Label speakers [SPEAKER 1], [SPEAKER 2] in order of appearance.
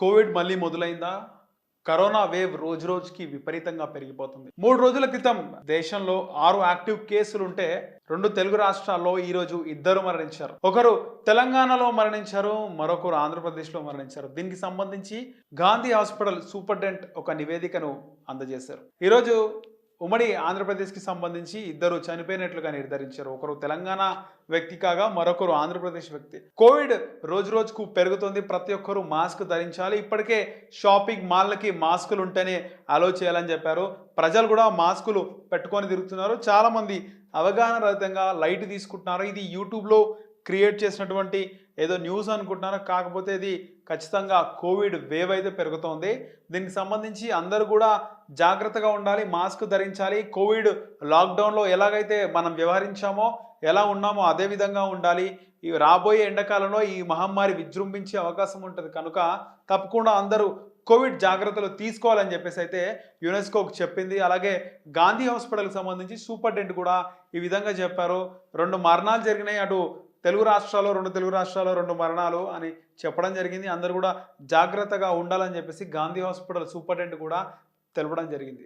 [SPEAKER 1] Covid మళ్ళీ మొదలైందా? Corona wave రోజు రోజుకి విపరీతంగా పెరిగిపోతుంది. మూడు రోజుల క్రితం దేశంలో ఆరు యాక్టివ్ కేసులు ఉంటే రెండు తెలుగు రాష్ట్రాల్లో ఈరోజు ఇద్దరు మరణించారు. ఒకరు తెలంగాణలో మరణించారు మరొకరు ఆంధ్రప్రదేశ్లో మరణించారు. దీనికి సంబంధించి గాంధీ హాస్పిటల్ సూపరింటెండెంట్ ఒక నివేదికను అందజేశారు. ఈరోజు ఉమ్మడి ఆంధ్రప్రదేశ్కి సంబంధించి ఇద్దరు చనిపోయినట్లుగా నిర్ధారించారు. ఒకరు తెలంగాణ వ్యక్తి కాగా మరొకరు ఆంధ్రప్రదేశ్ వ్యక్తి. కోవిడ్ రోజు రోజుకు పెరుగుతుంది. ప్రతి ఒక్కరూ మాస్క్ ధరించాలి. ఇప్పటికే షాపింగ్ మాల్లకి మాస్కులు ఉంటేనే అలో చేయాలని చెప్పారు. ప్రజలు కూడా మాస్కులు పెట్టుకొని తిరుగుతున్నారు. చాలామంది అవగాహన రహితంగా లైట్ తీసుకుంటున్నారు. ఇది యూట్యూబ్లో క్రియేట్ చేసినటువంటి ఏదో న్యూస్ అనుకుంటున్నాను కాకపోతే ఇది ఖచ్చితంగా కోవిడ్ వేవ్ అయితే పెరుగుతోంది. దీనికి సంబంధించి అందరూ కూడా జాగ్రత్తగా ఉండాలి మాస్క్ ధరించాలి. కోవిడ్ లాక్డౌన్లో ఎలాగైతే మనం వ్యవహరించామో ఎలా ఉన్నామో అదే విధంగా ఉండాలి. ఈ రాబోయే ఎండాకాలంలో ఈ మహమ్మారి విజృంభించే అవకాశం ఉంటుంది. కనుక తప్పకుండా అందరూ కోవిడ్ జాగ్రత్తలు తీసుకోవాలని చెప్పేసి అయితే యునెస్కోకు చెప్పింది. అలాగే గాంధీ హాస్పిటల్కి సంబంధించి సూపరింటెండెంట్ కూడా ఈ విధంగా చెప్పారు. రెండు మరణాలు జరిగినాయి. అటు తెలుగు రాష్ట్రాల్లో రెండు తెలుగు రాష్ట్రాల్లో రెండు మరణాలు అని చెప్పడం జరిగింది. అందరూ కూడా జాగ్రత్తగా ఉండాలని చెప్పేసి గాంధీ హాస్పిటల్ సూపరింటెండెంట్ కూడా తెలపడం జరిగింది.